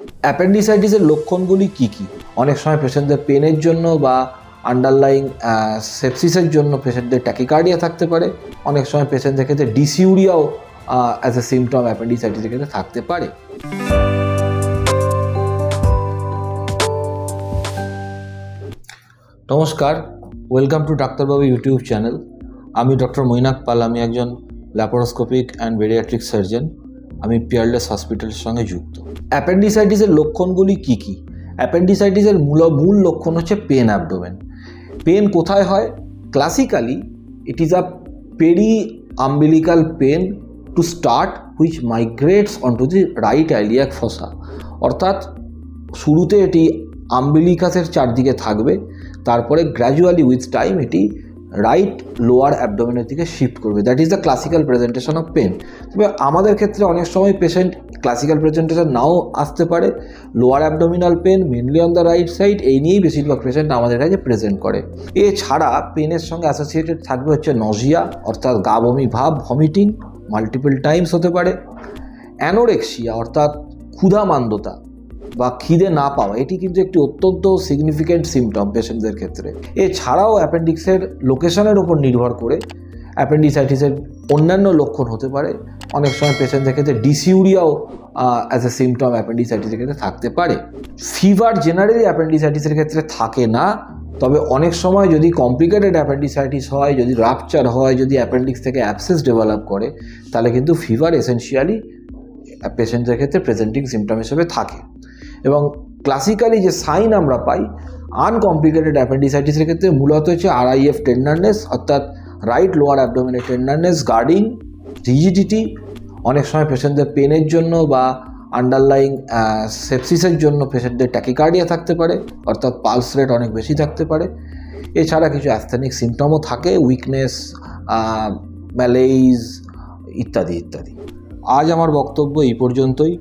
অ্যাপেন্ডিসাইটিসের লক্ষণগুলি কি কি? অনেক সময় পেশেন্টদের পেনের জন্য বা আন্ডারলাইং সেপসিসের জন্য পেশেন্টদের ট্যাকিকার্ডিয়া থাকতে পারে। অনেক সময় পেশেন্টদের ক্ষেত্রে ডিসিউরিয়াও অ্যাজ এ সিমটম অ্যাপেন্ডিসাইটিসের ক্ষেত্রে থাকতে পারে। নমস্কার ওয়েলকাম টু ডাক্তারবাবু ইউটিউব চ্যানেল আমি ডক্টর মৈনাক পাল আমি একজন ল্যাপারোস্কোপিক অ্যান্ড বেরিয়াট্রিক সার্জন আমি পিয়ারলেস হসপিটালের সঙ্গে যুক্ত। অ্যাপেন্ডিসাইটিসের লক্ষণগুলি কি কি? অ্যাপেন্ডিসাইটিসের মূল মূল লক্ষণ হচ্ছে পেন অ্যাবডোমেন। পেন কোথায় হয়? Classically it is a periumbilical pain to start which migrates on to the right iliac fossa অর্থাৎ, শুরুতে এটি আম্বিলিকাসের চারদিকে থাকবে, তারপরে গ্র্যাজুয়ালি উইথ টাইম এটি রাইট লোয়ার অ্যাবডোমেনের দিকে শিফট করবে। That is the classical presentation of pain তবে আমাদের ক্ষেত্রে অনেক সময় পেশেন্ট ক্লাসিক্যাল প্রেজেন্টেশন নাও আসতে পারে। Lower abdominal pain mainly on the right side এই নিয়েই বেশিরভাগ পেশেন্ট আমাদের কাছে প্রেজেন্ট করে। এছাড়া পেনের সঙ্গে অ্যাসোসিয়েটেড থাকবে হচ্ছে নজিয়া অর্থাৎ গা বমি, ভাব ভমিটিং মাল্টিপল টাইমস হতে পারে। অ্যানোরেক্সিয়া অর্থাৎ ক্ষুধামান্দতা। বা খিদে না পাওয়া, এটি কিন্তু একটি অত্যন্ত সিগনিফিক্যান্ট সিমটম পেশেন্টদের ক্ষেত্রে। এছাড়াও অ্যাপেন্ডিক্সের লোকেশনের উপর নির্ভর করে অ্যাপেন্ডিসাইটিসের অন্যান্য লক্ষণ হতে পারে। অনেক সময় পেশেন্টদের ক্ষেত্রে ডিসিউরিয়াও অ্যাজ এ সিমটম অ্যাপেন্ডিসাইটিসের ক্ষেত্রে থাকতে পারে। ফিভার জেনারেলি অ্যাপেন্ডিসাইটিসের ক্ষেত্রে থাকে না, তবে অনেক সময় যদি কমপ্লিকেটেড অ্যাপেন্ডিসাইটিস হয়, যদি রাপচার হয়, যদি অ্যাপেন্ডিক্স থেকে অ্যাপসেস ডেভেলপ করে, তাহলে কিন্তু ফিভার এসেনশিয়ালি পেশেন্টদের ক্ষেত্রে প্রেজেন্টিং সিমটম হিসেবে থাকে। এবং ক্লাসিক্যালি যে সাইন আমরা পাই আনকমপ্লিকেটেড অ্যাপেন্ডিসাইটিসের ক্ষেত্রে মূলত হচ্ছে আরআইএফ টেন্ডারনেস অর্থাৎ রাইট লোয়ার অ্যাবডোমিনের টেন্ডারনেস গার্ডিং রিজিডিটি অনেক সময় পেশেন্টদের পেনের জন্য বা আন্ডারলাইং সেপসিসের জন্য পেশেন্টদের ট্যাকিকার্ডিয়া থাকতে পারে, অর্থাৎ পালস রেট অনেক বেশি থাকতে পারে। এছাড়া কিছু অ্যাস্থেনিক সিমটমও থাকে উইকনেস ম্যালেইজ ইত্যাদি ইত্যাদি। আজ আমার বক্তব্য এই পর্যন্তই।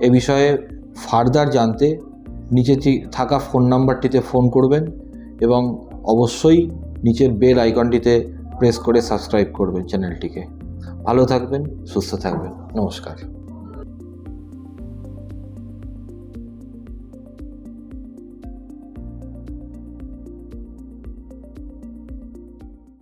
এ বিষয়ে ফার্দার জানতে নিচে থাকা ফোন নাম্বারটিতে ফোন করবেন এবং অবশ্যই নিচের বেল আইকনটিতে প্রেস করে সাবস্ক্রাইব করবেন চ্যানেলটিকে। ভালো থাকবেন, সুস্থ থাকবেন। নমস্কার।